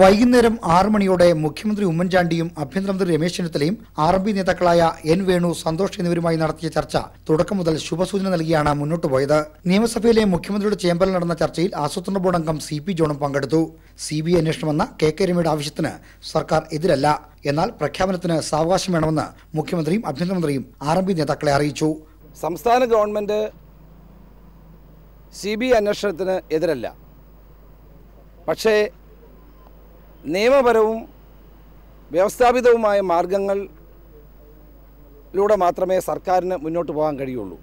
വൈകുന്നേരം ആറു മണിയോടെ മുഖ്യമന്ത്രി ഉമ്മൻചാണ്ടിയും ആഭ്യന്തരമന്ത്രി രമേശ് ചെന്നിത്തലയും ആർ എം പി നേതാക്കളായ എൻ വേണു സന്തോഷ് എന്നിവരുമായി നടത്തിയ ചർച്ച തുടക്കം മുതൽ ശുഭസൂചന നൽകിയാണ് മുന്നോട്ട് പോയത്. നിയമസഭയിലെ മുഖ്യമന്ത്രിയുടെ ചേംബറിൽ നടന്ന ചർച്ചയിൽ ആസൂത്രണ ബോർഡ് അംഗം സി പി ജോണും പങ്കെടുത്തു. സി ബി ഐ അന്വേഷണമെന്ന കെ കെ രമയുടെ ആവശ്യത്തിന് സർക്കാർ എതിരല്ല. എന്നാൽ പ്രഖ്യാപനത്തിന് സാവകാശം വേണമെന്ന് മുഖ്യമന്ത്രിയും ആഭ്യന്തരമന്ത്രിയും ആർ എം പി നേതാക്കളെ അറിയിച്ചു. സംസ്ഥാന ഗവൺമെന്റ് സി ബി ഐ അന്വേഷണത്തിന് എതിരല്ല. പക്ഷേ നിയമപരവും വ്യവസ്ഥാപിതവുമായ മാർഗങ്ങളിലൂടെ മാത്രമേ സർക്കാരിന് മുന്നോട്ട് പോകാൻ കഴിയുള്ളൂ.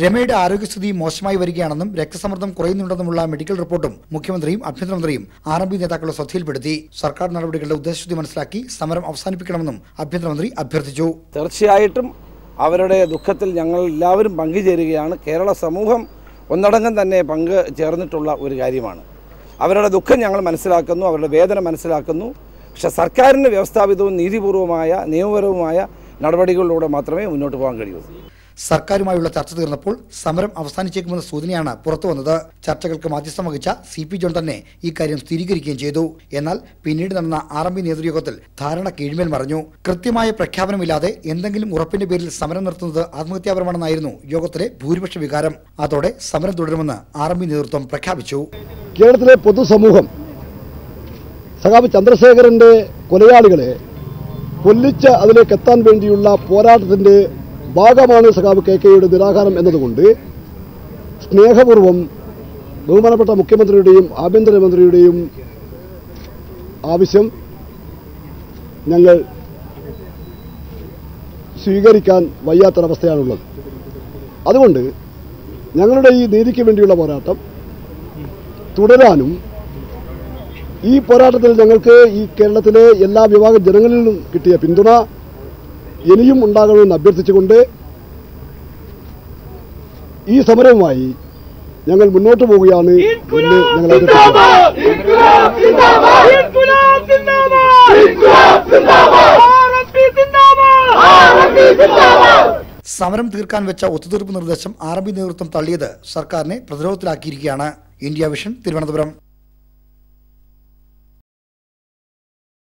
രമയുടെ ആരോഗ്യസ്ഥിതി മോശമായി വരികയാണെന്നും രക്തസമ്മർദ്ദം കുറയുന്നുണ്ടെന്നുമുള്ള മെഡിക്കൽ റിപ്പോർട്ടും മുഖ്യമന്ത്രിയും ആഭ്യന്തരമന്ത്രിയും ആർ എം പി നേതാക്കളെ ശ്രദ്ധയിൽപ്പെടുത്തി. സർക്കാർ നടപടികളുടെ ഉദ്ദേശശുദ്ധി മനസ്സിലാക്കി സമരം അവസാനിപ്പിക്കണമെന്നും ആഭ്യന്തരമന്ത്രി അഭ്യർത്ഥിച്ചു. തീർച്ചയായിട്ടും അവരുടെ ദുഃഖത്തിൽ ഞങ്ങൾ എല്ലാവരും പങ്കുചേരുകയാണ്. കേരള സമൂഹം ഒന്നടങ്കം തന്നെ പങ്ക് ചേർന്നിട്ടുള്ള ഒരു കാര്യമാണ്. അവരുടെ ദുഃഖം ഞങ്ങൾ മനസ്സിലാക്കുന്നു അവരുടെ വേദന മനസ്സിലാക്കുന്നു. പക്ഷെ സർക്കാരിന് വ്യവസ്ഥാപിതവും നീതിപൂർവമായ നിയമപരവുമായ നടപടികളിലൂടെ മാത്രമേ മുന്നോട്ട് പോകാൻ കഴിയൂ സർക്കാരുമായുള്ള ചർച്ച തീർന്നപ്പോൾ സമരം അവസാനിച്ചേക്കുമെന്ന സൂചനയാണ് പുറത്തുവന്നത് ചർച്ചകൾക്ക് മാധ്യസ്ഥം വഹിച്ച സി പി ജോൺ തന്നെ ഇക്കാര്യം സ്ഥിരീകരിക്കുകയും ചെയ്തു. എന്നാൽ പിന്നീട് നടന്ന ആർ എം പി നേതൃയോഗത്തിൽ ധാരണ കീഴ്മേൽ മറിഞ്ഞു. കൃത്യമായ പ്രഖ്യാപനമില്ലാതെ എന്തെങ്കിലും ഉറപ്പിന്റെ പേരിൽ സമരം നിർത്തുന്നത് ആത്മഹത്യാപരമാണെന്നായിരുന്നു യോഗത്തിലെ ഭൂരിപക്ഷ വികാരം. അതോടെ സമരം തുടരുമെന്ന് ആർ എം പി നേതൃത്വം പ്രഖ്യാപിച്ചു. കേരളത്തിലെ പൊതുസമൂഹം സഖാബ് ചന്ദ്രശേഖരന്റെ കൊലയാളികളെ കൊല്ലിച്ച് അതിലേക്ക് എത്താൻ വേണ്ടിയുള്ള പോരാട്ടത്തിന്റെ ഭാഗമാണ് സഖാവ് കെ കെയുടെ നിരാഹാരം എന്നതുകൊണ്ട് സ്നേഹപൂർവം ബഹുമാനപ്പെട്ട മുഖ്യമന്ത്രിയുടെയും ആഭ്യന്തരമന്ത്രിയുടെയും ആവശ്യം ഞങ്ങൾ സ്വീകരിക്കാൻ വയ്യാത്തൊരവസ്ഥയാണുള്ളത്. അതുകൊണ്ട് ഞങ്ങളുടെ ഈ നീതിക്ക് വേണ്ടിയുള്ള പോരാട്ടം തുടരാനും ഈ പോരാട്ടത്തിൽ ഞങ്ങൾക്ക് ഈ കേരളത്തിലെ എല്ലാ വിഭാഗ ജനങ്ങളിലും കിട്ടിയ പിന്തുണ ഇനിയും ഉണ്ടാകണമെന്ന് അഭ്യർത്ഥിച്ചുകൊണ്ട് ഈ സമരവുമായി ഞങ്ങൾ മുന്നോട്ട് പോവുകയാണ് എന്ന് ഞങ്ങൾ സമരം തീർക്കാൻ വെച്ച ഒത്തുതീർപ്പ് നിർദ്ദേശം ആർ നേതൃത്വം തള്ളിയത് സർക്കാരിനെ പ്രതിരോധത്തിലാക്കിയിരിക്കുകയാണ്. India vision Thiruvananthapuram.